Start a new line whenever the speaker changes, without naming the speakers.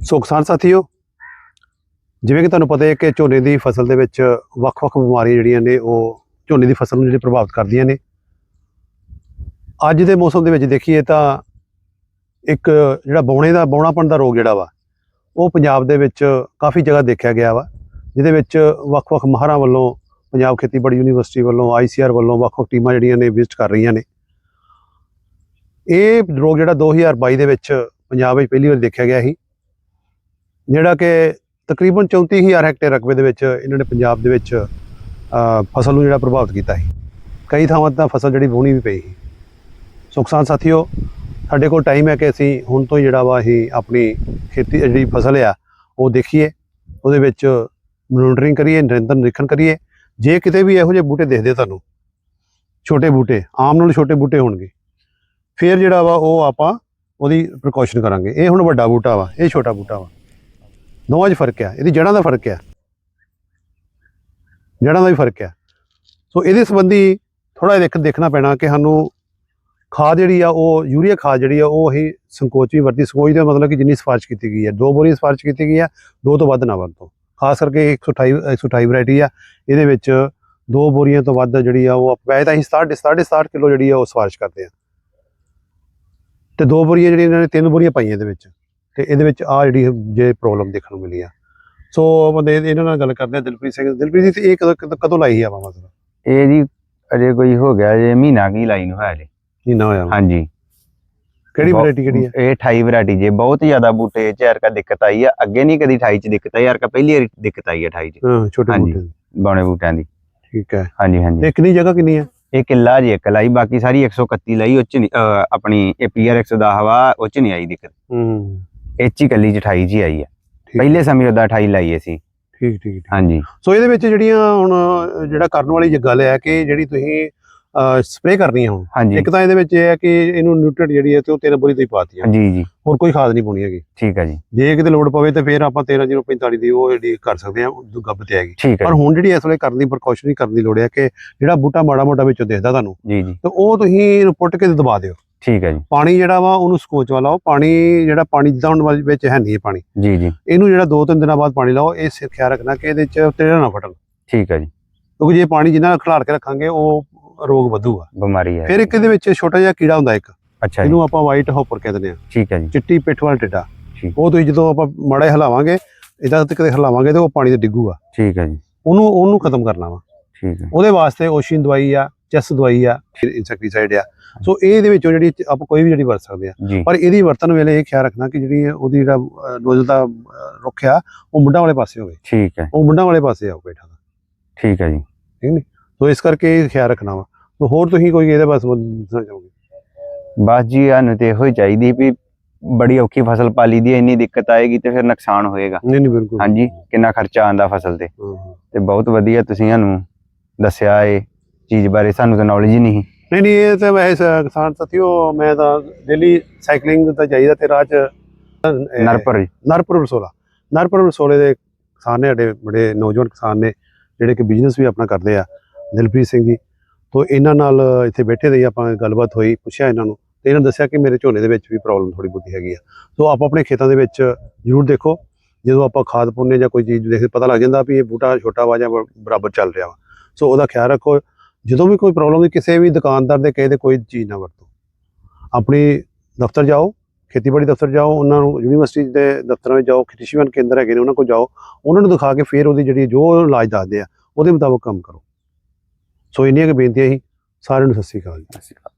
ਸੋ ਕਿਸਾਨ ਸਾਥੀਓ, ਜਿਵੇਂ ਕਿ ਤੁਹਾਨੂੰ ਪਤਾ ਹੈ ਕਿ ਝੋਨੇ ਦੀ ਫਸਲ ਦੇ ਵਿੱਚ ਵੱਖ-ਵੱਖ ਬਿਮਾਰੀਆਂ ਜਿਹੜੀਆਂ ਨੇ, ਉਹ ਝੋਨੇ ਦੀ ਫਸਲ ਨੂੰ ਜਿਹੜੇ ਪ੍ਰਭਾਵਿਤ ਕਰਦੀਆਂ ਨੇ। ਅੱਜ ਦੇ ਮੌਸਮ ਦੇ ਵਿੱਚ ਦੇਖੀਏ ਤਾਂ ਇੱਕ ਜਿਹੜਾ ਬੌਣੇ ਦਾ, ਬੌਣਾਪਣ ਦਾ ਰੋਗ ਜਿਹੜਾ ਵਾ, ਉਹ ਪੰਜਾਬ ਦੇ ਵਿੱਚ ਕਾਫੀ ਜਗ੍ਹਾ ਦੇਖਿਆ ਗਿਆ ਵਾ, ਜਿਹਦੇ ਵਿੱਚ ਵੱਖ-ਵੱਖ ਮਾਹਰਾਂ ਵੱਲੋਂ ਪੰਜਾਬ ਖੇਤੀਬਾੜੀ ਯੂਨੀਵਰਸਿਟੀ ਵੱਲੋਂ ਆਈਸੀਆਰ ਵੱਲੋਂ ਵੱਖ-ਵੱਖ ਟੀਮਾਂ ਜਿਹੜੀਆਂ ਨੇ ਵਿਜ਼ਿਟ ਕਰ ਰਹੀਆਂ ਨੇ। ਇਹ ਰੋਗ ਜਿਹੜਾ 2022 ਦੇ ਵਿੱਚ ਪੰਜਾਬ ਵਿੱਚ ਪਹਿਲੀ ਵਾਰ ਦੇਖਿਆ ਗਿਆ ਸੀ। ਜਿਹੜਾ ਕਿ ਤਕਰੀਬਨ 34000 ਹੈਕਟੇਅਰ ਰਕਬੇ ਦੇ ਵਿੱਚ ਇਹਨਾਂ ਨੇ ਪੰਜਾਬ ਦੇ ਵਿੱਚ ਫਸਲ ਨੂੰ ਜਿਹੜਾ ਪ੍ਰਭਾਵਿਤ ਕੀਤਾ ਸੀ। ਕਈ ਥਾਵਾਂ ਤਾਂ ਫਸਲ ਜਿਹੜੀ ਵਾਹੁਣੀ ਵੀ ਪਈ ਸੀ। ਸੋ ਕਿਸਾਨ ਸਾਥੀਓ, ਸਾਡੇ ਕੋਲ ਟਾਈਮ ਹੈ ਕਿ ਅਸੀਂ ਹੁਣ ਤੋਂ ਹੀ ਜਿਹੜਾ ਵਾ ਅਸੀਂ ਆਪਣੀ ਖੇਤੀ, ਜਿਹੜੀ ਫਸਲ ਆ, ਉਹ ਦੇਖੀਏ। ਉਹਦੇ ਵਿੱਚ ਮੋਨੀਟਰਿੰਗ ਕਰੀਏ, ਨਿਰੰਤਰ ਨਿਰੀਖਣ ਕਰੀਏ। ਜੇ ਕਿਤੇ ਵੀ ਇਹੋ ਜਿਹੇ ਬੂਟੇ ਦਿਖਦੇ ਤੁਹਾਨੂੰ, ਛੋਟੇ ਬੂਟੇ, ਆਮ ਨਾਲੋਂ ਛੋਟੇ ਬੂਟੇ ਹੋਣਗੇ। ਫਿਰ ਜਿਹੜਾ ਵਾ ਉਹ ਆਪਾਂ ਉਹਦੀ ਪ੍ਰੀਕਾਸ਼ਨ ਕਰਾਂਗੇ। ਇਹ ਹੁਣ ਵੱਡਾ ਬੂਟਾ ਵਾ, ਇਹ ਛੋਟਾ ਬੂਟਾ ਵਾ। ਦੋਵਾਂ 'ਚ ਫ਼ਰਕ ਆ, ਇਹਦੀ ਜੜ੍ਹਾਂ ਦਾ ਫ਼ਰਕ ਆ। ਜੜ੍ਹਾਂ ਦਾ ਵੀ ਫ਼ਰਕ ਆ। ਸੋ ਇਹਦੇ ਸੰਬੰਧੀ ਥੋੜਾ ਦੇਖ ਦੇਖਣਾ ਪੈਣਾ ਕਿ ਸਾਨੂੰ ਖਾਦ ਜਿਹੜੀ ਆ, ਉਹ ਯੂਰੀਆ ਖਾਦ ਜਿਹੜੀ ਆ, ਉਹ ਹੀ ਸੰਕੋਚ ਵੀ ਵਰਤੀ। ਸੰਕੋਚ ਦਾ ਮਤਲਬ ਕਿ ਜਿੰਨੀ ਸਿਫਾਰਿਸ਼ ਕੀਤੀ ਗਈ ਹੈ ਦੋ ਬੋਰੀ ਸਿਫਾਰਿਸ਼ ਕੀਤੀ ਗਈ ਆ ਦੋ ਤੋਂ ਵੱਧ ਨਾ ਵਰਤੋ। ਖਾਸ ਕਰਕੇ 128 128 ਵੈਰਾਈਟੀ ਆ। ਇਹਦੇ ਵਿੱਚ ਦੋ ਬੋਰੀਆਂ ਤੋਂ ਵੱਧ ਜਿਹੜੀ ਆ, ਉਹ ਵੈਸੇ ਤਾਂ ਅਸੀਂ 60 67 ਕਿਲੋ ਜਿਹੜੀ ਆ, ਉਹ ਸਿਫਾਰਿਸ਼ ਕਰਦੇ ਆ। ਤੇ ਦੋ ਬੋਰੀਆਂ ਜਿਹੜੀਆਂ ਇਹਨਾਂ ਨੇ, ਤਿੰਨ ਬੋਰੀਆਂ ਪਾਈਆਂ ਇਹਦੇ ਵਿੱਚ। ਤੇ ਇਹਦੇ ਵਿੱਚ ਆ ਜਿਹੜੀ ਜੇ ਪ੍ਰੋਬਲਮ ਦੇਖਣ ਨੂੰ ਮਿਲੀ ਆ। ਸੋ ਬੰਦੇ ਇਹਨਾਂ ਨਾਲ ਗੱਲ ਕਰਦੇ ਆ ਦਿਲਪ੍ਰੀਤ ਸਿੰਘ। ਦਿਲਪ੍ਰੀਤ ਜੀ ਇਹ ਕਦੋਂ ਕਦੋਂ- ਕਦੋਂ ਲਾਈ ਸੀ ਆਪਾਂ ਮਤਲਬ
ਇਹ ਜੀ ਅਜੇ ਕੋਈ ਹੋ ਗਿਆ ਜੇ ਮਹੀਨਾ ਕੀ ਲਾਈ ਨੂੰ ਹੋਇਆ ਜੇ
ਕੀ ਨਾ ਹੋਇਆ?
ਹਾਂਜੀ।
ਕਿਹੜੀ ਵੈਰਾਈਟੀ ਕਿਹੜੀ ਆ?
ਇਹ 28 ਵੈਰਾਈਟੀ ਜੇ ਬਹੁਤ ਜ਼ਿਆਦਾ ਬੂਟੇ ਚ ਯਾਰ ਦਿੱਕਤ ਆਈ ਆ। ਅੱਗੇ ਨਹੀਂ ਕਦੀ 28 ਚ ਦਿੱਕਤ ਆਈ ਯਾਰ ਪਹਿਲੀ ਵਾਰੀ ਦਿੱਕਤ ਆਈ ਆ 28 ਚ।
ਹਾਂ ਛੋਟੇ
ਹਾਂਜੀ।
ਬੂਟੇ ਦੀ।
ਬੌਣੇ ਬੂਟਿਆਂ ਦੀ।
ਠੀਕ ਹੈ।
ਹਾਂਜੀ ਹਾਂਜੀ।
ਤੇ ਕਿੰਨੀ ਜਗ੍ਹਾ ਕਿੰਨੀ ਆ?
ਇਹ ਕਿੱਲਾ ਜੀ ਇੱਕ ਲਾਈ ਬਾਕੀ ਸਾਰੀ 131 ਲਾਈ ਉਹ ਚ ਨਹੀਂ ਅਹ, ਆਪਣੀ ਪੀਆਰ 110 ਹਵਾ ਉਹ ਚ ਨਹੀਂ ਆਈ ਦਿੱਕਤ।
ਹੂੰ।
ਇਹ ਚ ਹੀ ਕੱਲੀ ਚ 28 ਚ ਹੀ ਆਈ
ਠੀਕ
ਪਹਿਲੇ ਸਮੇਂ ਉਹਦਾ 28 ਲਾਈ ਸੀ
ਠੀਕ ਠੀਕ।
ਹਾਂਜੀ।
ਸੋ ਇਹਦੇ ਵਿੱਚ ਜਿਹੜੀਆਂ ਹੁਣ ਜਿਹੜਾ ਕਰਨ ਵਾਲੀ ਗੱਲ ਹੈ ਕਿ ਜਿਹੜੀ ਤੁਸੀਂ ਸਪਰੇਅ ਕਰਨੀ ਹੈ ਹੁਣ। ਇੱਕ ਤਾਂ ਇਹਦੇ ਵਿੱਚ ਇਹ ਹੈ ਕਿ ਇਹਨੂੰ ਨਿਊਟ੍ਰੀਐਂਟ ਜਿਹੜੀ ਹੈ ਤੇ ਉਹ 13 ਬੋਰੀ ਤੇ ਹੀ ਪਾਤੀ ਆ।
ਜੀ ਜੀ।
ਹੋਰ ਕੋਈ ਖਾਦ ਨਹੀਂ ਪਾਉਣੀ ਹੈਗੀ।
ਠੀਕ ਹੈ ਜੀ।
ਜੇ ਕਿਤੇ ਲੋੜ ਪਵੇ ਤੇ ਫਿਰ ਆਪਾਂ 13045 ਦੀ ਉਹ ਜਿਹੜੀ ਕਰ ਸਕਦੇ ਆ ਉਹ ਗੱਬ ਤੇ ਹੈਗੀ।
ਹੈ
ਪਰ ਹੁਣ ਜਿਹੜੀ ਇਸ ਵੇਲੇ ਕਰਨ ਦੀ ਪ੍ਰੀਕਾਸ਼ਨਰੀ ਕਰਨ ਦੀ ਲੋੜ ਹੈ ਕਿ ਜਿਹੜਾ ਬੂਟਾ ਮਾੜਾ ਮੋਟਾ ਵਿੱਚੋਂ ਦਿਖਦਾ ਤੁਹਾਨੂੰ
ਜੀ ਜੀ।
ਤੇ ਉਹ ਤੁਸੀਂ ਇਹਨੂੰ ਪੁੱਟ ਕੇ ਦਬਾ ਦਿਓ।
ਠੀਕ ਹੈ ਜੀ।
ਪਾਣੀ ਜਿਹੜਾ ਵਾ ਉਹਨੂੰ ਸਕੋਚ ਵਾਲਾ ਉਹ ਪਾਣੀ ਜਿਹੜਾ ਪਾਣੀ ਜਿੱਦਾਂ ਹੁਣ ਵਿੱਚ ਹੈ ਨਹੀਂ ਪਾਣੀ।
ਜੀ ਜੀ।
ਇਹਨੂੰ ਜਿਹੜਾ ਦੋ ਤਿੰਨ ਦਿਨਾਂ ਬਾਅਦ ਪਾਣੀ ਲਾਓ ਇਹ ਸਿਰ ਖਿਆਲ ਰੱਖਣਾ ਕਿ ਇਹਦੇ ਚ ਤੇੜਾ ਨਾ ਫਟਣ।
ਠੀਕ ਹੈ ਜੀ।
ਕਿਉਂਕਿ ਜੇ ਪਾਣੀ ਜਿੰਨਾ ਖਿਲਾਰ ਕੇ ਰੱਖਾਂਗੇ ਉਹ ਰੋਗ ਵਧੂਗਾ।
ਬਿਮਾਰੀ ਹੈ।
ਫਿਰ ਇੱਕ ਇਹਦੇ ਵਿੱਚ ਛੋਟਾ ਜਿਹਾ ਕੀੜਾ ਹੁੰਦਾ ਇੱਕ।
ਅੱਛਾ
ਇਹਨੂੰ ਆਪਾਂ ਵਾਈਟ ਹੌਪਰ ਕਹਿ ਦਿੰਦੇ ਆ
ਠੀਕ ਹੈ ਜੀ।
ਚਿੱਟੀ ਪਿੱਠ ਵਾਲਾ ਟਿੱਡਾ। ਉਹ ਤੁਸੀਂ ਜਦੋਂ ਆਪਾਂ ਮਾੜਾ ਹਿਲਾਵਾਂਗੇ ਇਦਾਂ ਤੇ ਕਦੇ ਹਿਲਾਵਾਂਗੇ ਤੇ ਉਹ ਪਾਣੀ ਤੇ ਡਿੱਗੂਗਾ।
ਠੀਕ ਹੈ ਜੀ।
ਉਹਨੂੰ ਉਹਨੂੰ ਖਤਮ ਕਰਨਾ ਵਾ।
ਠੀਕ ਹੈ।
ਉਹਦੇ ਵਾਸਤੇ ਓਸ਼ੀਨ ਦਵਾਈ ਆ। ਚੈਸ ਦਵਾਈ ਆ ਇਨਸੈਕਟੀਸਾਈਡ ਆ। ਸੋ ਇਹਦੇ ਵਿੱਚੋਂ ਜਿਹੜੀ ਆਪਾਂ ਕੋਈ ਵੀ ਜਿਹੜੀ ਵਰਤ ਸਕਦੇ ਆ। ਪਰ ਇਹਦੀ ਵਰਤਣ ਵੇਲੇ ਇਹ ਖਿਆਲ ਰੱਖਣਾ ਕਿ ਜਿਹੜੀ ਉਹਦੀ ਜਿਹੜਾ ਨੋਜ਼ਲ ਦਾ ਰੁੱਖ ਆ ਉਹ ਮੁੰਡਾਂ ਵਾਲੇ ਪਾਸੇ ਹੋਵੇ।
ਠੀਕ ਹੈ।
ਉਹ ਮੁੰਡਾਂ ਵਾਲੇ ਪਾਸੇ ਆਓ ਬੈਠਾ
ਠੀਕ ਹੈ ਜੀ।
ਸੋ ਇਸ ਕਰਕੇ ਇਹ ਖਿਆਲ ਰੱਖਣਾ ਵਾ। ਸੋ ਹੋਰ ਤੁਸੀਂ ਕੋਈ ਇਹਦੇ ਬਸ ਦੱਸਣਾ ਚਾਹੋਗੇ?
ਬਸ ਜੀ ਸਾਨੂੰ ਤੇ ਇਹੋ ਹੀ ਚਾਹੀਦੀ ਵੀ ਬੜੀ ਔਖੀ ਫਸਲ ਪਾਲੀ ਦੀ ਇੰਨੀ ਦਿੱਕਤ ਆਏਗੀ ਤੇ ਫਿਰ ਨੁਕਸਾਨ ਹੋਏਗਾ।
ਨਹੀਂ ਨਹੀਂ ਬਿਲਕੁਲ।
ਹਾਂਜੀ ਕਿੰਨਾ ਖਰਚਾ ਆਂਦਾ ਫਸਲ ਤੇ। ਤੇ ਬਹੁਤ ਵਧੀਆ ਤੁਸੀਂ ਸਾਨੂੰ ਦੱਸਿਆ ਇਹ। ਚੀਜ਼ ਬਾਰੇ ਸਾਨੂੰ ਤਾਂ ਨੌਲੇਜ ਹੀ ਨਹੀਂ
ਨਹੀਂ ਨਹੀਂ ਇਹ ਤਾਂ ਵੈਸੇ ਸ- ਕਿਸਾਨ ਸਾਥੀਓ ਮੈਂ ਤਾਂ ਡੇਲੀ ਸਾਈਕਲਿੰਗ ਤਾਂ ਚਾਹੀਦਾ ਤੇ ਰਾਹ ਚ
ਨਰਪਰ
ਰਸੋਲਾ। ਨਰਪੁਰ ਰਸੋਲੇ ਦੇ ਕਿਸਾਨ ਨੇ ਸਾਡੇ ਬੜੇ ਨੌਜਵਾਨ ਕਿਸਾਨ ਨੇ ਜਿਹੜੇ ਕਿ ਬਿਜ਼ਨਸ ਵੀ ਆਪਣਾ ਕਰਦੇ ਆ ਦਿਲਪ੍ਰੀਤ ਸਿੰਘ ਜੀ। ਤੋਂ ਇਹਨਾਂ ਨਾਲ ਇੱਥੇ ਬੈਠੇ ਦੇ ਆਪਾਂ ਗੱਲਬਾਤ ਹੋਈ ਪੁੱਛਿਆ ਇਹਨਾਂ ਨੂੰ ਤੇ ਇਹਨਾਂ ਦੱਸਿਆ ਕਿ ਮੇਰੇ ਝੋਨੇ ਦੇ ਵਿੱਚ ਵੀ ਪ੍ਰੋਬਲਮ ਥੋੜੀ ਬਹੁਤੀ ਹੈਗੀ ਆ। ਸੋ ਆਪ ਆਪਣੇ ਖੇਤਾਂ ਦੇ ਵਿੱਚ ਜ਼ਰੂਰ ਦੇਖੋ ਜਦੋਂ ਆਪਾਂ ਖਾਦ ਪਾਉਂਦੇ ਜਾਂ ਕੋਈ ਚੀਜ਼ ਦੇਖਦੇ ਪਤਾ ਲੱਗ ਜਾਂਦਾ ਵੀ ਇਹ ਬੂਟਾ ਛੋਟਾ ਵਾ ਜਾਂ ਬ- ਬਰਾਬਰ ਚੱਲ ਰਿਹਾ ਵਾ। ਸੋ ਉਹਦਾ ਖਿਆਲ ਰੱਖੋ ਜਦੋਂ ਵੀ ਕੋਈ ਪ੍ਰੋਬਲਮ ਕਿਸੇ ਵੀ ਦੁਕਾਨਦਾਰ ਦੇ ਕਹੇ ਦੇ ਕੋਈ ਚੀਜ਼ ਨਾ ਵਰਤੋ। ਆਪਣੀ ਦਫ਼ਤਰ ਜਾਓ, ਖੇਤੀਬਾੜੀ ਦਫ਼ਤਰ ਜਾਓ, ਉਹਨਾਂ ਨੂੰ ਯੂਨੀਵਰਸਿਟੀ ਦੇ ਦਫ਼ਤਰਾਂ ਵਿੱਚ ਜਾਓ ਕ੍ਰਿਸ਼ੀ ਕੇਂਦਰ ਹੈਗੇ ਨੇ, ਉਹਨਾਂ ਕੋਲ ਜਾਓ, ਉਹਨਾਂ ਨੂੰ ਦਿਖਾ ਕੇ ਫਿਰ ਉਹਦੀ ਜਿਹੜੀ ਜੋ ਇਲਾਜ ਦੱਸਦੇ ਆ, ਉਹਦੇ ਮੁਤਾਬਕ ਕੰਮ ਕਰੋ। ਸੋ ਇੰਨੀਆਂ ਕੁ ਬੇਨਤੀਆਂ ਹੀ ਸਾਰਿਆਂ ਨੂੰ ਸਤਿ ਸ਼੍ਰੀ ਅਕਾਲ ਜੀ।
ਅਕਾਲ।